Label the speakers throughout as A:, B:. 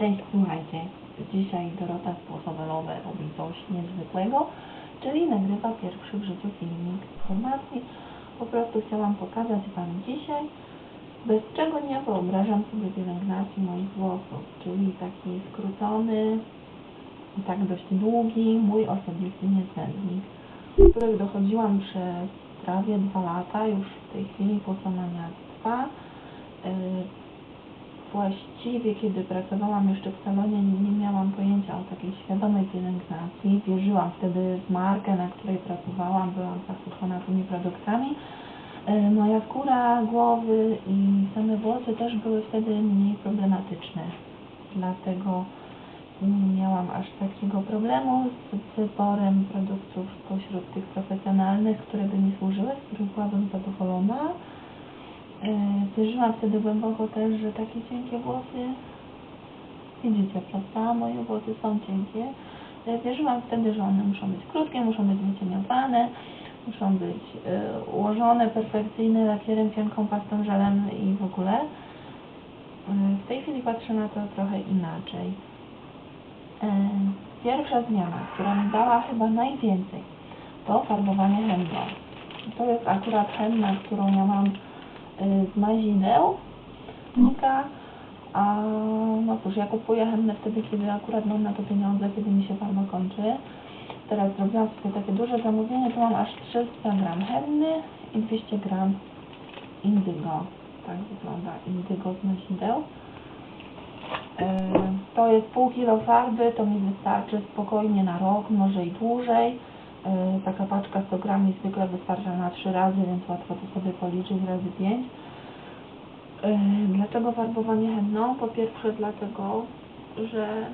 A: Cześć, słuchajcie. Dzisiaj Dorota Sposobelowe robi coś niezwykłego, czyli nagrywa pierwszy w życiu filmik informacji. Po prostu chciałam pokazać Wam dzisiaj, bez czego nie wyobrażam sobie pielęgnacji moich włosów, czyli taki skrócony, tak dość długi, mój osobisty niezbędnik, do których dochodziłam przez prawie dwa lata, już w tej chwili po co. Yy, Właściwie, kiedy pracowałam jeszcze w salonie, nie miałam pojęcia o takiej świadomej pielęgnacji. Wierzyłam wtedy w markę, na której pracowałam, byłam zachwycona tymi produktami. E, Moja skóra, głowy i same włosy też były wtedy mniej problematyczne. Dlatego nie miałam aż takiego problemu z wyborem produktów spośród tych profesjonalnych, które by mi służyły, z których byłabym zadowolona. Wierzyłam wtedy głęboko też, że takie cienkie włosy, widzicie, prawda, moje włosy są cienkie. E, Wierzyłam wtedy, że one muszą być krótkie, muszą być wycieniowane, muszą być e, ułożone perfekcyjnie lakierem, cienką pastą, żelem i w ogóle. E, W tej chwili patrzę na to trochę inaczej. Pierwsza zmiana, która mi dała chyba najwięcej, to farbowanie henną. To jest akurat henna, którą ja mam z mazideł, Nika, a no cóż, ja kupuję hennę wtedy, kiedy akurat mam na to pieniądze, kiedy mi się farba kończy. Teraz zrobiłam sobie takie duże zamówienie, tu mam aż 300 gram henny i 200 gram indygo. Tak wygląda indygo z mazideł. E, To jest pół kilo farby, to mi wystarczy spokojnie na rok, może i dłużej. E, Taka paczka 100 gram zwykle wystarcza na 3 razy, więc łatwo to sobie policzyć razy 5. Dlaczego farbowanie henną? Po pierwsze dlatego, że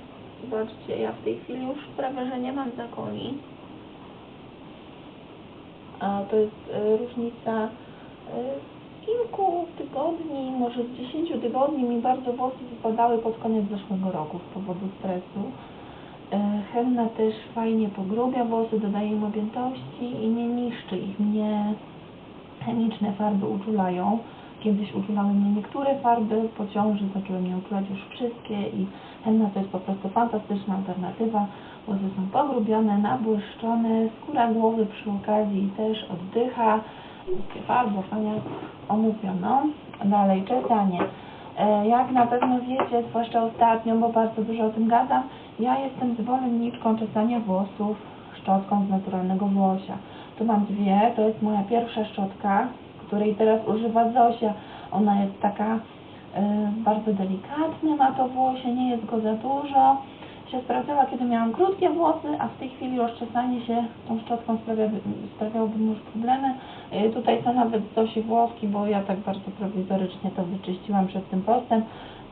A: zobaczcie, ja w tej chwili już prawie, że nie mam zakoni. A to jest e, różnica e, kilku tygodni, może z 10 tygodni mi bardzo włosy wypadały pod koniec zeszłego roku z powodu stresu. E, Henna też fajnie pogrubia włosy, dodaje im objętości i nie niszczy ich. Mnie chemiczne farby uczulają. Kiedyś uczulały mnie niektóre farby, po ciąży zaczęły mnie uczulać już wszystkie i henna to jest po prostu fantastyczna alternatywa. Włosy są pogrubione, nabłyszczone, skóra głowy przy okazji też oddycha. Takie farbowanie omówiono. Dalej, czesanie. E, Jak na pewno wiecie, zwłaszcza ostatnio, bo bardzo dużo o tym gadam, ja jestem zwolenniczką czesania włosów szczotką z naturalnego włosia. Tu mam dwie, to jest moja pierwsza szczotka, której teraz używa Zosia. Ona jest taka e, bardzo delikatna, ma to włosie, nie jest go za dużo. Się sprawdzała, kiedy miałam krótkie włosy, a w tej chwili rozczesanie się tą szczotką sprawia, sprawiałoby już problemy. E, Tutaj są nawet Zosi włoski, bo ja tak bardzo prowizorycznie to wyczyściłam przed tym postem.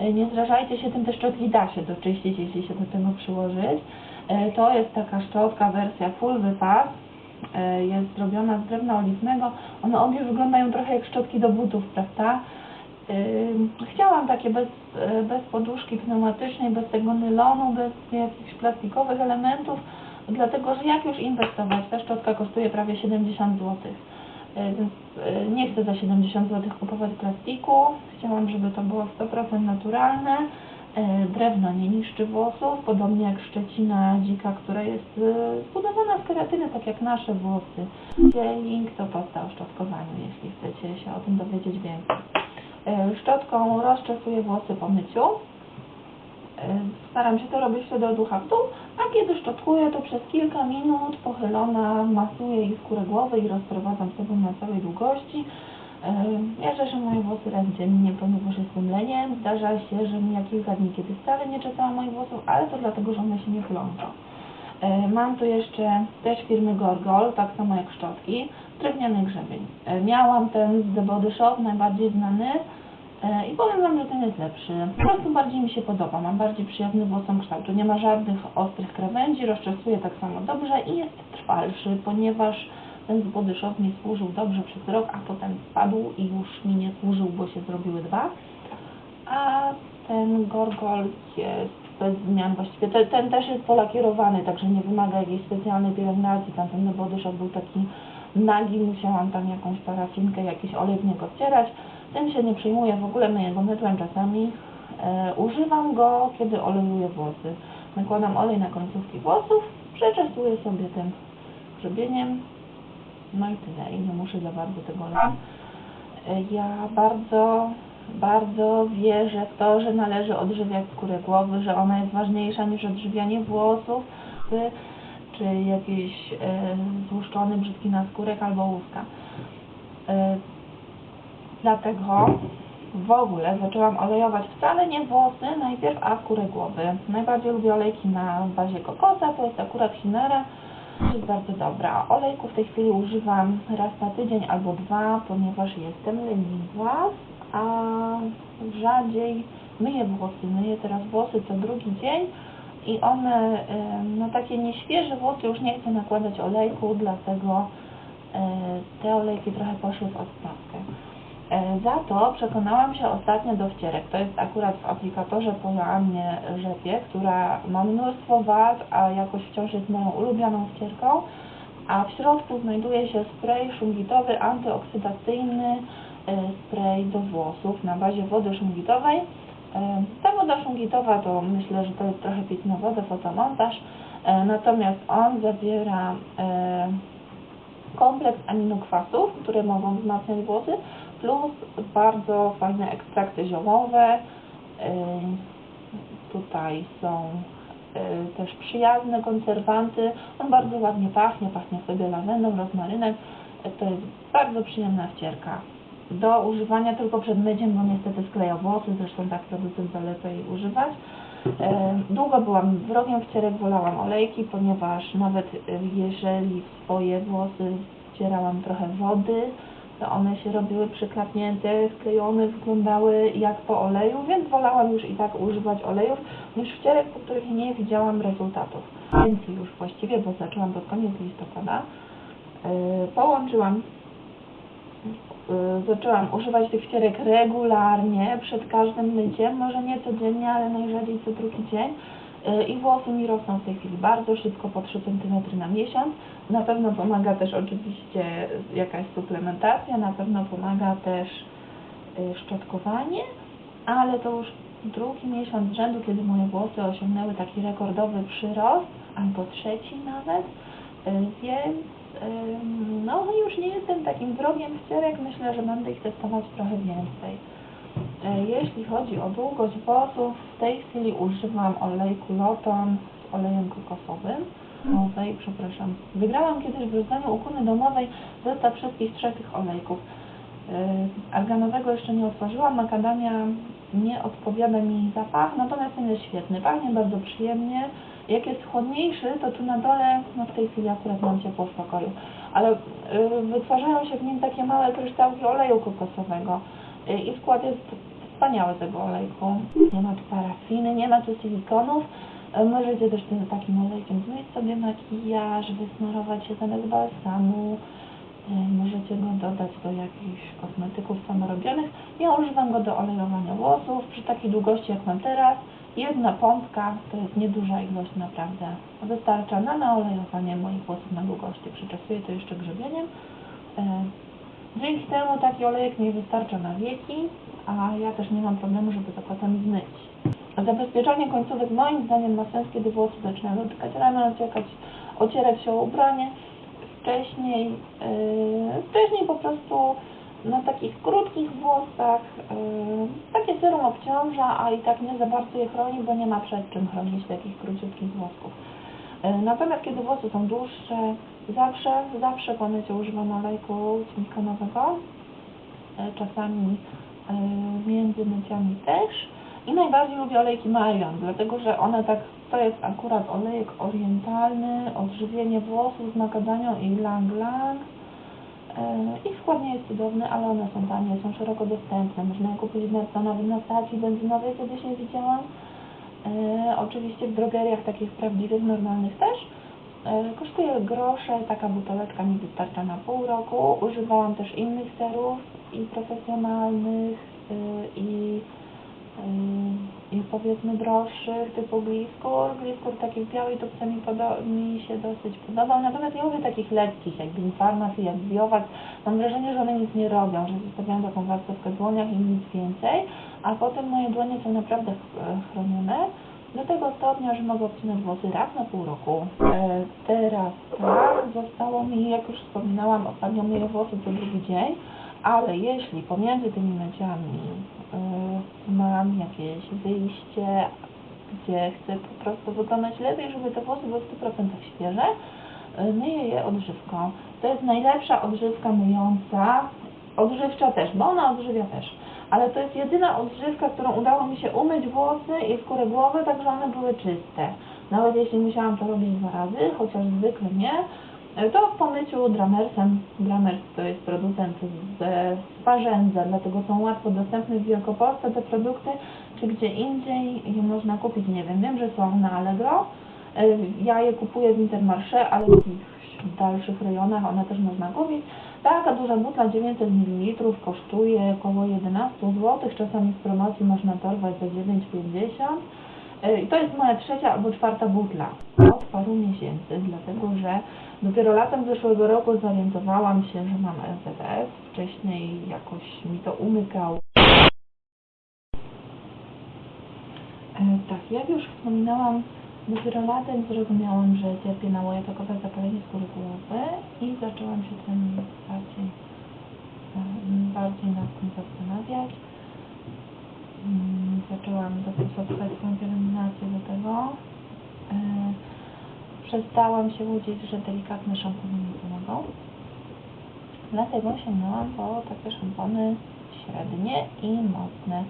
A: E, Nie zrażajcie się tym, te szczotki da się doczyścić, jeśli się do tego przyłożyć. E, To jest taka szczotka, wersja full wypas. E, Jest zrobiona z drewna oliwnego. One obie wyglądają trochę jak szczotki do butów, prawda? Chciałam takie bez, bez poduszki pneumatycznej, bez tego nylonu, bez jakichś plastikowych elementów, dlatego że jak już inwestować, ta szczotka kosztuje prawie 70 zł. Więc e, nie chcę za 70 zł kupować plastiku. Chciałam, żeby to było 100% naturalne. E, Drewno nie niszczy włosów, podobnie jak szczecina dzika, która jest zbudowana z keratyny, tak jak nasze włosy. Link to posta o szczotkowaniu, jeśli chcecie się o tym dowiedzieć więcej. Szczotką rozczesuję włosy po myciu. Staram się to robić wtedy od ucha w dół, a kiedy szczotkuję, to przez kilka minut pochylona masuję ich skórę głowy i rozprowadzam sobie na całej długości. Ja czeszę moje włosy raz dziennie, ponieważ jestem leniem. Zdarza się, że mija kilka dni, kiedy wcale nie czesałam moich włosów, ale to dlatego, że one się nie plączą. Mam tu jeszcze też firmy Gorgol, tak samo jak szczotki, drewniany grzebień. Miałam ten z The Body Shop, najbardziej znany i powiem Wam, że ten jest lepszy. Po prostu bardziej mi się podoba, mam bardziej przyjemny włosom kształt. Nie ma żadnych ostrych krawędzi, rozczesuje tak samo dobrze i jest trwalszy, ponieważ ten z Body Shop mi służył dobrze przez rok, a potem spadł i już mi nie służył, bo się zrobiły dwa. A ten Gorgol jest bez zmian właściwie. Ten, ten też jest polakierowany, także nie wymaga jakiejś specjalnej pielęgnacji. Tamten Body Shop był taki nagi, musiałam tam jakąś parafinkę, jakiś olej w niego wcierać. Ten się nie przyjmuje, w ogóle myję go mydłem czasami. E, używam go, kiedy olejuję włosy. Nakładam olej na końcówki włosów, przeczesuję sobie tym grzebieniem, no i tyle. I nie muszę za bardzo tego oleju. E, Ja bardzo, bardzo wierzę w to, że należy odżywiać skórę głowy, że ona jest ważniejsza niż odżywianie włosów, czy jakiś e, złuszczony, brzydki naskórek albo łuska. E, dlatego w ogóle zaczęłam olejować wcale nie włosy najpierw, a skórę głowy. Najbardziej lubię olejki na bazie kokosa, to jest akurat Chinera, jest bardzo dobra. Olejku w tej chwili używam raz na tydzień albo dwa, ponieważ jestem leniwa, a rzadziej myję włosy. Myję teraz włosy co drugi dzień i one, em, no takie nieświeże włosy już nie chcę nakładać olejku, dlatego te olejki trochę poszły w odstawkę. E, Za to przekonałam się ostatnio do wcierek. To jest akurat w aplikatorze po Joannie Rzepie, która ma mnóstwo wad, a jakoś wciąż jest moją ulubioną wcierką. A w środku znajduje się spray szungitowy antyoksydacyjny, e, spray do włosów na bazie wody szungitowej. E, Ta woda szungitowa to myślę, że to jest trochę pitna woda, fotomontaż, e, natomiast on zawiera kompleks aminokwasów, które mogą wzmacniać włosy, plus bardzo fajne ekstrakty ziołowe. Tutaj są yy, też przyjazne konserwanty. On bardzo ładnie pachnie, pachnie sobie lawendą, rozmarynem. Yy, To jest bardzo przyjemna wcierka. Do używania tylko przed myciem, bo niestety skleja włosy, zresztą tak producent zaleca jej używać. Długo byłam wrogiem wcierek, wolałam olejki, ponieważ nawet yy, jeżeli w swoje włosy wcierałam trochę wody, to one się robiły przyklapnięte, sklejone, wyglądały jak po oleju, więc wolałam już i tak używać olejów niż wcierek, po których nie widziałam rezultatów. Więcej już właściwie, bo zaczęłam pod koniec listopada. Yy, Połączyłam y, zaczęłam używać tych wcierek regularnie, przed każdym myciem, może nie codziennie, ale najrzadziej co drugi dzień. Y, I włosy mi rosną w tej chwili bardzo szybko, po 3 cm na miesiąc. Na pewno pomaga też oczywiście jakaś suplementacja, na pewno pomaga też y, szczotkowanie, ale to już drugi miesiąc rzędu, kiedy moje włosy osiągnęły taki rekordowy przyrost, albo trzeci nawet, y, więc ym, no już nie jestem takim wrogiem wcierek, myślę, że będę ich testować trochę więcej. Y, Jeśli chodzi o długość włosów, w tej chwili używam olejku Loton z olejem kokosowym. Owej, przepraszam. Wygrałam kiedyś w rozdaniu ukuny domowej zestaw wszystkich trzech tych olejków. Yy, arganowego jeszcze nie otworzyłam, makadamia nie odpowiada mi zapach, natomiast ten jest świetny, pachnie bardzo przyjemnie. Jak jest chłodniejszy, to tu na dole, no w tej chwili akurat mam ciepło w pokoju, ale yy, wytwarzają się w nim takie małe kryształki oleju kokosowego yy, i skład jest wspaniały tego olejku. Nie ma tu parafiny, nie ma tu silikonów. Możecie też tym takim olejkiem zmyć sobie makijaż, wysmarować się zamiast balsamu. E, Możecie go dodać do jakichś kosmetyków samorobionych. Ja używam go do olejowania włosów przy takiej długości jak mam teraz. Jedna pompka to jest nieduża ilość naprawdę. Wystarcza na naolejowanie moich włosów na długości. Przyczesuję to jeszcze grzebieniem. E, Dzięki temu taki olejek mi wystarcza na wieki, a ja też nie mam problemu, żeby to potem zmyć. Zabezpieczanie końcówek moim zdaniem ma sens, kiedy włosy zaczynają dotykać ramion, ociekać, ocierać się o ubranie. Wcześniej, yy, wcześniej po prostu na takich krótkich włosach yy, takie serum obciąża, a i tak nie za bardzo je chroni, bo nie ma przed czym chronić takich króciutkich włosków. Yy, Natomiast kiedy włosy są dłuższe, zawsze, zawsze po myciu używam olejku silikonowego. Yy, Czasami yy, między myciami też. I najbardziej lubię olejki Marion, dlatego że one tak, to jest akurat olejek orientalny, odżywienie włosów z makadamią i lang lang. Yy, Ich skład nie jest cudowny, ale one są tanie, są szeroko dostępne. Można je kupić na, nawet na stacji benzynowej, kiedyś je widziałam. Yy, oczywiście w drogeriach takich prawdziwych, normalnych też. Yy, kosztuje grosze, taka buteleczka mi wystarcza na pół roku. Używałam też innych serów i profesjonalnych yy, i i powiedzmy droższych typu Gliskur. Gliskur taki białej tubce mi, mi się dosyć podobał, natomiast nie lubię takich lekkich jak Green Pharmacy, jak Biovac. Mam wrażenie, że one nic nie robią, że zostawiają taką warstwę w dłoniach i nic więcej. a potem moje dłonie są naprawdę ch- chronione do tego stopnia, że mogę obcinać włosy raz na pół roku. E, teraz tak, zostało mi, jak już wspominałam, ostatnio myję włosy co drugi dzień, ale jeśli pomiędzy tymi myciami y, mam jakieś wyjście, gdzie chcę po prostu wyglądać lepiej, żeby te włosy były w 100% świeże, y, myję je odżywką. To jest najlepsza odżywka myjąca, odżywcza też, bo ona odżywia też. Ale to jest jedyna odżywka, którą udało mi się umyć włosy i skórę głowy, tak że one były czyste. Nawet jeśli musiałam to robić dwa razy, chociaż zwykle nie, to w pomyciu Dramersem, Dramers to jest producent z Sparzędza, dlatego są łatwo dostępne w Wielkopolsce te produkty, czy gdzie indziej je można kupić, nie wiem, wiem, że są na Allegro, Y, ja je kupuję w Intermarché, ale w dalszych rejonach one też można kupić. Taka duża butla 900 ml kosztuje około 11 zł, czasami w promocji można dorwać za 9,50 Y, i to jest moja trzecia albo czwarta butla od paru miesięcy, dlatego że dopiero latem zeszłego roku zorientowałam się, że mam LZS. Wcześniej jakoś mi to umykało. E, tak, jak już wspominałam, dopiero latem zrozumiałam, że cierpię na łojatokowe zapalenie skóry głowy i zaczęłam się tym bardziej, e, bardziej nad tym zastanawiać. Mm, Zaczęłam dostosowywać swoją pielęgnację do tego. E, Przestałam się łudzić, że delikatne szampony mi pomogą. Dlatego sięgnęłam po takie szampony średnie i mocne.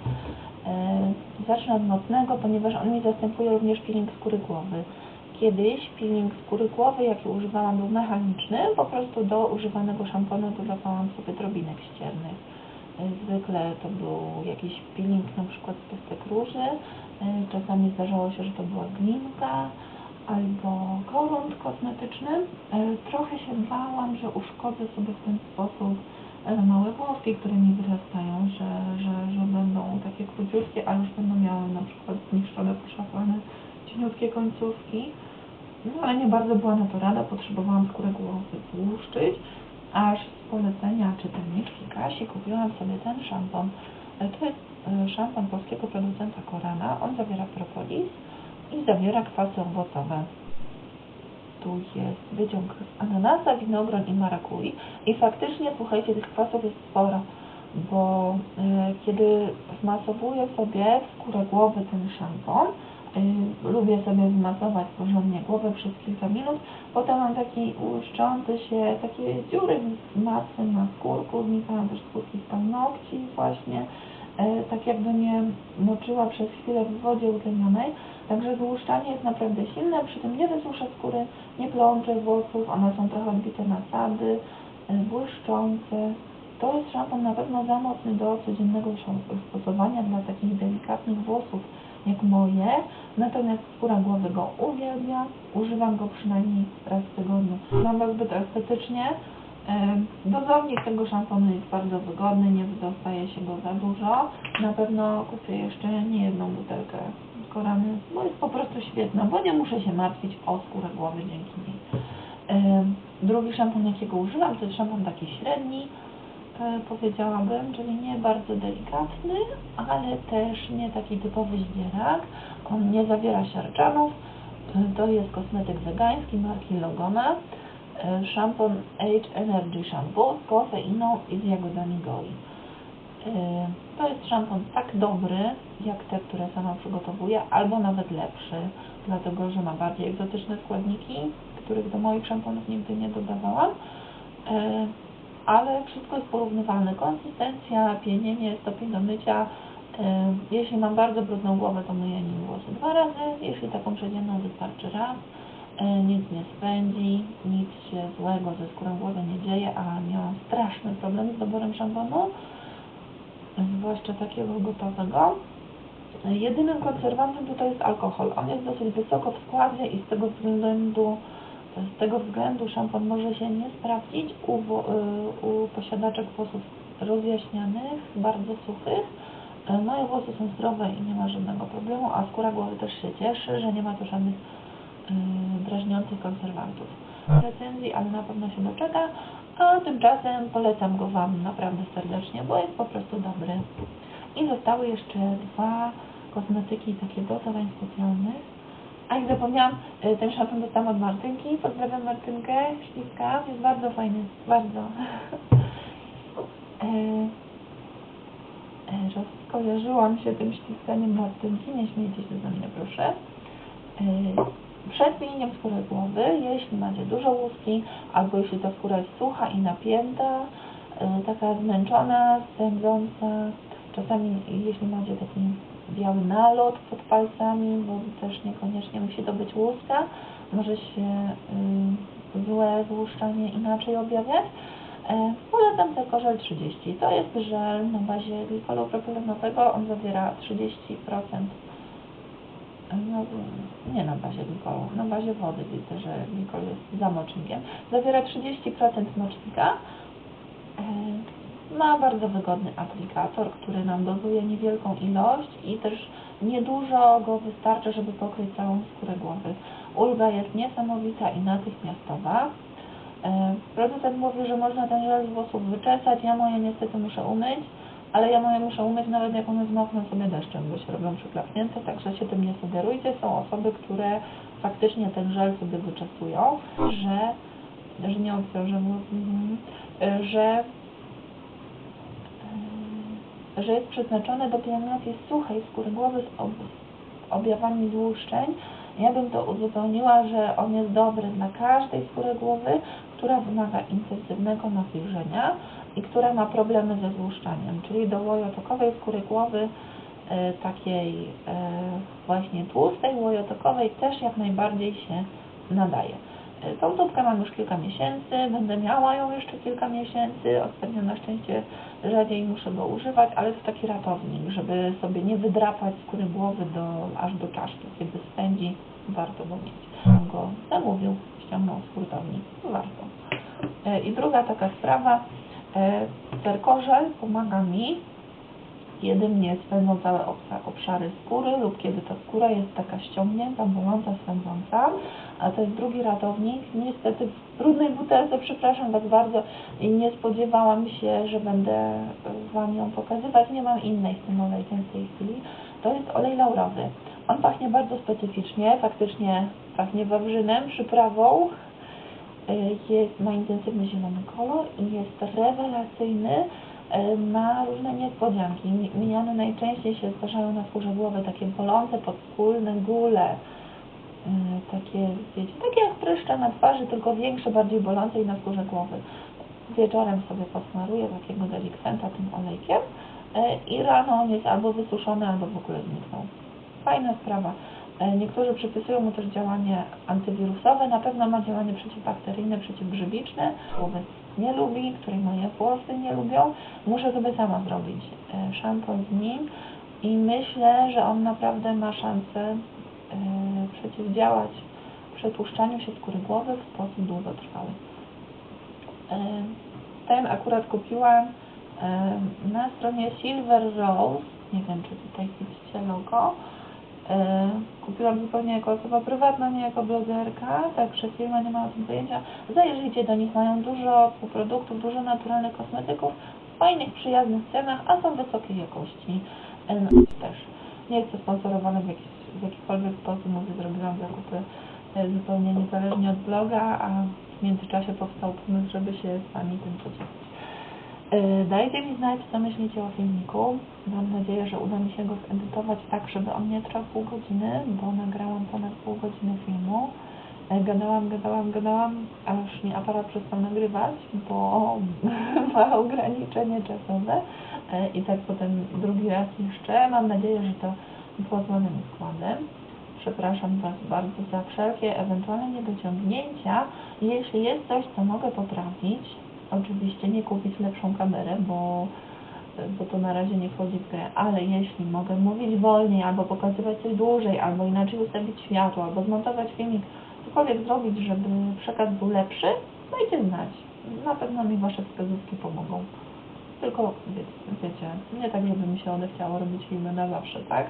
A: Yy, Zacznę od mocnego, ponieważ on mi zastępuje również peeling skóry głowy. Kiedyś peeling skóry głowy, jaki używałam, był mechaniczny. Po prostu do używanego szamponu dodawałam sobie drobinek ściernych. Zwykle to był jakiś peeling na przykład z pestek róży. Yy, Czasami zdarzało się, że to była glinka albo korunt kosmetyczny. Yy, Trochę się bałam, że uszkodzę sobie w ten sposób e, małe włoski, które mi wyrastają, że, że, że będą takie króciutkie, a już będą miały na przykład zniszczone, poszafane, cieniutkie końcówki. No ale nie bardzo była na to rada, potrzebowałam skórę głowy złuszczyć, aż z polecenia czytelniczki Kasi kupiłam sobie ten szampon. E, To jest e, szampan polskiego producenta Korana. On zawiera propolis i zawiera kwasy owocowe tu jest wyciąg z ananasa, winogron i marakui. I faktycznie, słuchajcie, tych kwasów jest sporo, bo y, kiedy wmasowuję sobie w skórę głowy ten szampon, y, lubię sobie wmasować porządnie głowę przez kilka minut, potem mam taki łuszczący się, takie dziury w masy na skórku, znikają też skórki z paznokci właśnie, tak jakby mnie moczyła przez chwilę w wodzie utlenionej, także wyłuszczanie jest naprawdę silne, przy tym nie wysusza skóry, nie plączę włosów, one są trochę odbite na sady, e, błyszczące. To jest szampon na pewno za mocny do codziennego stosowania dla takich delikatnych włosów jak moje, natomiast skóra głowy go uwielbia, używam go przynajmniej raz w tygodniu. Wygląda zbyt estetycznie, Dozownik tego szamponu jest bardzo wygodny, nie wydostaje się go za dużo. Na pewno kupię jeszcze nie jedną butelkę korany, bo jest po prostu świetna, bo nie muszę się martwić o skórę głowy dzięki niej. Drugi szampon, jakiego używam, to jest szampon taki średni, e, powiedziałabym, czyli nie bardzo delikatny, ale też nie taki typowy zdzierak. On nie zawiera siarczanów. E, To jest kosmetyk wegański marki Logona. E, Szampon Age Energy Shampoo z kofeiną i z jagodami goi. E, To jest szampon tak dobry, jak te, które sama przygotowuję, albo nawet lepszy, dlatego że ma bardziej egzotyczne składniki, których do moich szamponów nigdy nie dodawałam. E, Ale wszystko jest porównywalne. Konsystencja, pienienie, stopień do mycia. Jeśli mam bardzo brudną głowę, to myję nim włosy dwa razy. Jeśli taką codzienną wystarczy raz. E, Nic nie spędzi, nic się złego ze skórą głowy nie dzieje, a miałam straszny problem z doborem szamponu, zwłaszcza takiego gotowego. E, Jedynym konserwantem tutaj jest alkohol. On jest dosyć wysoko w składzie i z tego względu, z tego względu szampon może się nie sprawdzić u, y, u posiadaczek włosów rozjaśnianych, bardzo suchych. E, Moje włosy są zdrowe i nie ma żadnego problemu, a skóra głowy też się cieszy, że nie ma tu żadnych drażniących konserwantów. Recenzji, ale na pewno się doczeka, a tymczasem polecam go Wam naprawdę serdecznie, bo jest po prostu dobry. I zostały jeszcze dwa kosmetyki takie do zadań specjalnych. A i zapomniałam, y, ten szampon dostałam od Martynki. Pozdrawiam Martynkę, śliwka. Jest bardzo fajny, bardzo. E, e, Rozkojarzyłam się tym ściskaniem Martynki, nie śmiejcie się ze mnie proszę. Przed pienieniem skóry głowy, jeśli macie dużo łuski, albo jeśli ta skóra jest sucha i napięta, e, taka zmęczona, stędząca, czasami jeśli macie taki biały nalot pod palcami, bo też niekoniecznie musi to być łuska, może się y, złe złuszczanie inaczej objawiać. E, Polecam tylko żel 30. To jest żel na bazie glikolu propilenowego. On zawiera 30%. No, nie na bazie glikolu, na bazie wody. Widzę, że glikol jest za mocznikiem. Zawiera 30% mocznika. E, Ma bardzo wygodny aplikator, który nam dozuje niewielką ilość i też niedużo go wystarczy, żeby pokryć całą skórę głowy. Ulga jest niesamowita i natychmiastowa. E, Producent mówi, że można ten żel z włosów wyczesać. Ja moje niestety muszę umyć, ale ja moje muszę umyć nawet jak one zmokną sobie deszczem, bo się robią przyklapnięte, także się tym nie sugerujcie. Są osoby, które faktycznie ten żel sobie wyczesują, że, że nie włos, mhm, e, że e, że jest przeznaczone do pielęgnacji suchej skóry głowy z ob z objawami złuszczeń. Ja bym to uzupełniła, że on jest dobry dla każdej skóry głowy, która wymaga intensywnego nawilżenia i która ma problemy ze złuszczaniem, czyli do łojotokowej skóry głowy, e, takiej e, właśnie tłustej, łojotokowej też jak najbardziej się nadaje. E, Tą tubkę mam już kilka miesięcy, będę miała ją jeszcze kilka miesięcy, ostatnio na szczęście rzadziej muszę go używać, ale to taki ratownik, żeby sobie nie wydrapać skóry głowy do, aż do czaszki, kiedy spędzi, warto go mieć. On go zamówił, ściągnął z hurtowni, warto. I druga taka sprawa, e, terkorzel pomaga mi, kiedy mnie spędzą całe obszary skóry lub kiedy ta skóra jest taka ściągnięta, boląca, swędząca, a to jest drugi ratownik. Niestety w brudnej butelce, przepraszam Was bardzo, nie spodziewałam się, że będę Wam ją pokazywać. Nie mam innej z tym olejkiem w tej chwili. To jest olej laurowy. On pachnie bardzo specyficznie, faktycznie pachnie wawrzynem, przyprawą. Jest, ma intensywny zielony kolor i jest rewelacyjny. Y, Ma różne niespodzianki. Mi- Mijane najczęściej się zdarzają na skórze głowy takie bolące, podskórne góle. Y, Takie, wiecie, takie jak pryszcze na twarzy, tylko większe, bardziej bolące i na skórze głowy. Wieczorem sobie posmaruję takiego delikwenta tym olejkiem y, i rano on jest albo wysuszony, albo w ogóle zniknął. Fajna sprawa. E, Niektórzy przypisują mu też działanie antywirusowe, na pewno ma działanie przeciwbakteryjne, przeciwgrzybiczne. Głowy nie lubi, której moje włosy nie lubią. Muszę sobie sama zrobić e, szampon z nim i myślę, że on naprawdę ma szansę e, przeciwdziałać przetłuszczaniu się skóry głowy w sposób długotrwały. Ten akurat kupiłam na stronie Silver Rose. Nie wiem, czy tutaj widzicie logo. E, Kupiłam zupełnie jako osoba prywatna, nie jako blogerka, także firma nie ma o tym pojęcia. Zajrzyjcie do nich, mają dużo produktów, dużo naturalnych kosmetyków w fajnych, przyjaznych cenach, a są wysokiej jakości. E, No, też nie jestem sponsorowana w, jakiś, w jakikolwiek sposób, mówię, zrobiłam zakupy e, zupełnie niezależnie od bloga, a w międzyczasie powstał pomysł, żeby się z Wami tym podzielić. E, Dajcie mi znać, co myślicie o filmiku. Mam nadzieję, że uda mi się go zedytować tak, żeby on nie trwał pół godziny, bo nagrałam ponad pół godziny filmu. E, Gadałam, gadałam, gadałam, aż mi aparat przestał nagrywać, bo ma ograniczenie czasowe. E, I tak potem drugi raz jeszcze. Mam nadzieję, że to było złanym składem. Przepraszam Was bardzo za wszelkie ewentualne niedociągnięcia. Jeśli jest coś, co mogę poprawić, oczywiście nie kupić lepszą kamerę, bo, bo to na razie nie wchodzi w grę, ale jeśli mogę mówić wolniej, albo pokazywać coś dłużej, albo inaczej ustawić światło, albo zmontować filmik, cokolwiek zrobić, żeby przekaz był lepszy, dajcie znać. Na pewno mi Wasze wskazówki pomogą. Tylko wiecie, nie tak, żeby mi się odechciało robić filmy na zawsze, tak?